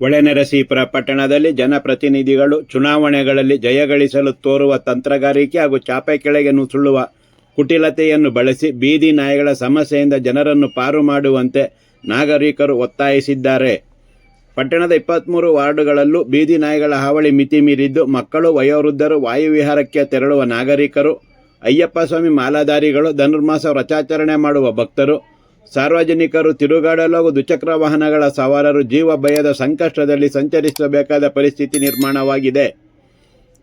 ಹೊಳೆನರಸೀಪುರ ಪಟ್ಟಣದಲ್ಲಿ ಜನಪ್ರತಿನಿಧಿಗಳು ಚುನಾವಣೆಗಳಲ್ಲಿ ಜಯಗಳಿಸಲು ತೋರುವ ತಂತ್ರಗಾರಿಕೆ ಹಾಗೂ ಚಾಪೆ ಕೆಳಗೆ ನುಸುಳುವ ಕುಟಿಲತೆಯನ್ನು ಬಳಸಿ ಬೀದಿ ನಾಯಿಗಳ ಸಮಸ್ಯೆಯಿಂದ ಜನರನ್ನು ಪಾರು ಮಾಡುವಂತೆ ನಾಗರಿಕರು ಒತ್ತಾಯಿಸಿದ್ದಾರೆ. ಪಟ್ಟಣದ ಇಪ್ಪತ್ತ್ಮೂರು ವಾರ್ಡುಗಳಲ್ಲೂ ಬೀದಿ ನಾಯಿಗಳ ಹಾವಳಿ ಮಿತಿ ಮೀರಿದ್ದು ಮಕ್ಕಳು, ವಯೋವೃದ್ಧರು ವಾಯುವಿಹಾರಕ್ಕೆ ತೆರಳುವ ನಾಗರಿಕರು ಅಯ್ಯಪ್ಪ ಸ್ವಾಮಿ ಮಾಲಾಧಾರಿಗಳು, ಧನುರ್ಮಾಸ ವ್ರತಾಚರಣೆ ಮಾಡುವ ಭಕ್ತರು ಸಾರ್ವಜನಿಕರು ತಿರುಗಾಡಲು ಹಾಗೂ ದ್ವಿಚಕ್ರ ವಾಹನಗಳ ಸವಾರರು ಜೀವ ಭಯದ ಸಂಕಷ್ಟದಲ್ಲಿ ಸಂಚರಿಸಬೇಕಾದ ಪರಿಸ್ಥಿತಿ ನಿರ್ಮಾಣವಾಗಿದೆ.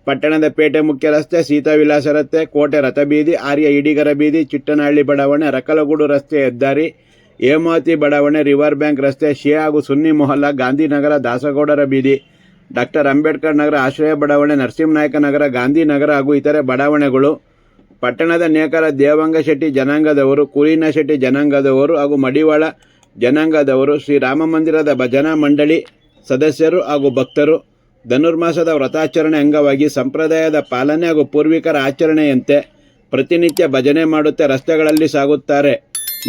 ಪಟ್ಟಣದ ಪೇಟೆ ಮುಖ್ಯ ರಸ್ತೆ ಸೀತಾವಿಲಾಸ ರಸ್ತೆ, ಕೋಟೆ ರಥಬೀದಿ, ಆರ್ಯ ಇಡಿಗರ ಬೀದಿ, ಚಿಟ್ಟನಹಳ್ಳಿ ಬಡಾವಣೆ, ರಕಲಗೂಡು ರಸ್ತೆ ಹೆದ್ದಾರಿ, ಹೇಮಾವತಿ ಬಡಾವಣೆ, ರಿವರ್ ಬ್ಯಾಂಕ್ ರಸ್ತೆ ಶಿಯಾ ಹಾಗೂ ಸುನ್ನಿ ಮೊಹಲ್ಲಾ, ಗಾಂಧಿನಗರ, ದಾಸಗೌಡರ ಬೀದಿ, ಡಾಕ್ಟರ್ ಅಂಬೇಡ್ಕರ್ ನಗರ, ಆಶ್ರಯ ಬಡಾವಣೆ, ನರಸಿಂಹನಾಯಕ ನಗರ, ಗಾಂಧಿನಗರ ಹಾಗೂ ಇತರೆ ಬಡಾವಣೆಗಳು ಪಟ್ಟಣದ ನೇಕಾರ ದೇವಂಗ ಶೆಟ್ಟಿ ಜನಾಂಗದವರು, ಕುಲೀನ ಶೆಟ್ಟಿ ಜನಾಂಗದವರು ಹಾಗೂ ಮಡಿವಾಳ ಜನಾಂಗದವರು ಶ್ರೀರಾಮ ಮಂದಿರದ ಭಜನಾ ಮಂಡಳಿ ಸದಸ್ಯರು ಹಾಗೂ ಭಕ್ತರು. ಧನುರ್ಮಾಸದ ವ್ರತಾಚರಣೆ ಅಂಗವಾಗಿ ಸಂಪ್ರದಾಯದ ಪಾಲನೆ ಹಾಗೂ ಪೂರ್ವಿಕರ ಆಚರಣೆಯಂತೆ ಪ್ರತಿನಿತ್ಯ ಭಜನೆ ಮಾಡುತ್ತಾ ರಸ್ತೆಗಳಲ್ಲಿ ಸಾಗುತ್ತಾರೆ.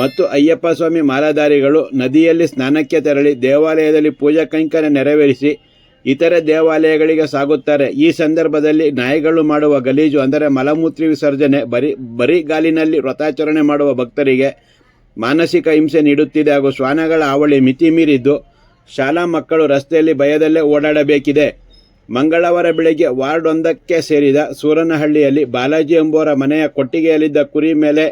ಮತ್ತು ಅಯ್ಯಪ್ಪ ಸ್ವಾಮಿ ಮಾಲಾಧಾರಿಗಳು ನದಿಯಲ್ಲಿ ಸ್ನಾನಕ್ಕೆ ತೆರಳಿ ದೇವಾಲಯದಲ್ಲಿ ಪೂಜಾ ಕೈಂಕರ್ಯ ನೆರವೇರಿಸಿ ಇತರೆ ದೇವಾಲಯಗಳಿಗೆ ಸಾಗುತ್ತಾರೆ. ಈ ಸಂದರ್ಭದಲ್ಲಿ ನಾಯಿಗಳು ಮಾಡುವ ಗಲೀಜು, ಅಂದರೆ ಮಲಮೂತ್ರ ವಿಸರ್ಜನೆ, ಬರಿ ಬರಿಗಾಲಿನಲ್ಲಿ ವ್ರತಾಚರಣೆ ಮಾಡುವ ಭಕ್ತರಿಗೆ ಮಾನಸಿಕ ಹಿಂಸೆ ನೀಡುತ್ತಿದೆ ಹಾಗೂ ಶ್ವಾನಗಳ ಹಾವಳಿ ಮಿತಿ ಮೀರಿದ್ದು ಶಾಲಾ ಮಕ್ಕಳು ರಸ್ತೆಯಲ್ಲಿ ಭಯದಲ್ಲೇ ಓಡಾಡಬೇಕಿದೆ. ಮಂಗಳವಾರ ಬೆಳಗ್ಗೆ ವಾರ್ಡ್ ಒಂದಕ್ಕೆ ಸೇರಿದ ಸೂರನಹಳ್ಳಿಯಲ್ಲಿ ಬಾಲಾಜಿ ಎಂಬುವರ ಮನೆಯ ಕೊಟ್ಟಿಗೆಯಲ್ಲಿದ್ದ ಕುರಿ ಮೇಲೆ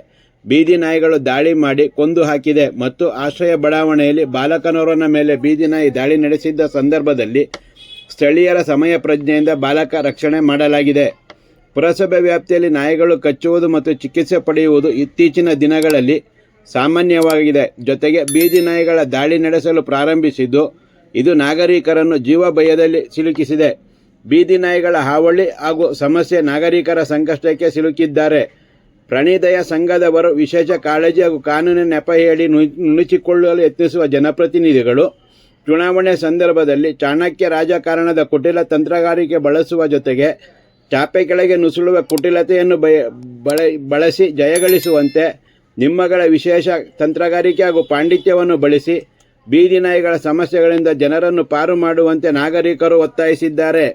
ಬೀದಿ ನಾಯಿಗಳು ದಾಳಿ ಮಾಡಿ ಕೊಂದು ಹಾಕಿದೆ. ಮತ್ತು ಆಶ್ರಯ ಬಡಾವಣೆಯಲ್ಲಿ ಬಾಲಕನವರನ ಮೇಲೆ ಬೀದಿ ನಾಯಿ ದಾಳಿ ನಡೆಸಿದ್ದ ಸಂದರ್ಭದಲ್ಲಿ ಸ್ಥಳೀಯರ ಸಮಯ ಪ್ರಜ್ಞೆಯಿಂದ ಬಾಲಕ ರಕ್ಷಣೆ ಮಾಡಲಾಗಿದೆ. ಪುರಸಭೆ ವ್ಯಾಪ್ತಿಯಲ್ಲಿ ನಾಯಿಗಳು ಕಚ್ಚುವುದು ಮತ್ತು ಚಿಕಿತ್ಸೆ ಪಡೆಯುವುದು ಇತ್ತೀಚಿನ ದಿನಗಳಲ್ಲಿ ಸಾಮಾನ್ಯವಾಗಿದೆ. ಜೊತೆಗೆ ಬೀದಿ ನಾಯಿಗಳ ದಾಳಿ ನಡೆಸಲು ಪ್ರಾರಂಭಿಸಿದ್ದು, ಇದು ನಾಗರಿಕರನ್ನು ಜೀವ ಭಯದಲ್ಲಿ ಸಿಲುಕಿಸಿದೆ. ಬೀದಿ ನಾಯಿಗಳ ಹಾವಳಿ ಹಾಗೂ ಸಮಸ್ಯೆ ನಾಗರಿಕರ ಸಂಕಷ್ಟಕ್ಕೆ ಸಿಲುಕಿದ್ದಾರೆ. ಪ್ರಾಣಿದಯ ಸಂಘದವರು ವಿಶೇಷ ಕಾಳಜಿ ಹಾಗೂ ಕಾನೂನಿನ ನೆಪ ಹೇಳಿ ನುಣುಚಿಕೊಳ್ಳಲು ಯತ್ನಿಸುವ ಜನಪ್ರತಿನಿಧಿಗಳು ಚುನಾವಣೆ ಸಂದರ್ಭದಲ್ಲಿ ಚಾಣಕ್ಯ ರಾಜಕಾರಣದ ಕುಟಿಲ ತಂತ್ರಗಾರಿಕೆ ಬಳಸುವ ಜೊತೆಗೆ ಚಾಪೆ ಕೆಳಗೆ ನುಸುಳುವ ಕುಟಿಲತೆಯನ್ನು ಬಯ, ಬಳ, ಬಳಸಿ ಜಯಗಳಿಸುವಂತೆ ನಿಮ್ಮಗಳ ವಿಶೇಷ ತಂತ್ರಗಾರಿಕೆ ಹಾಗೂ ಪಾಂಡಿತ್ಯವನ್ನು ಬಳಸಿ ಬೀದಿ ನಾಯಿಗಳ ಸಮಸ್ಯೆಗಳಿಂದ ಜನರನ್ನು ಪಾರು ಮಾಡುವಂತೆ ನಾಗರಿಕರು ಒತ್ತಾಯಿಸಿದ್ದಾರೆ.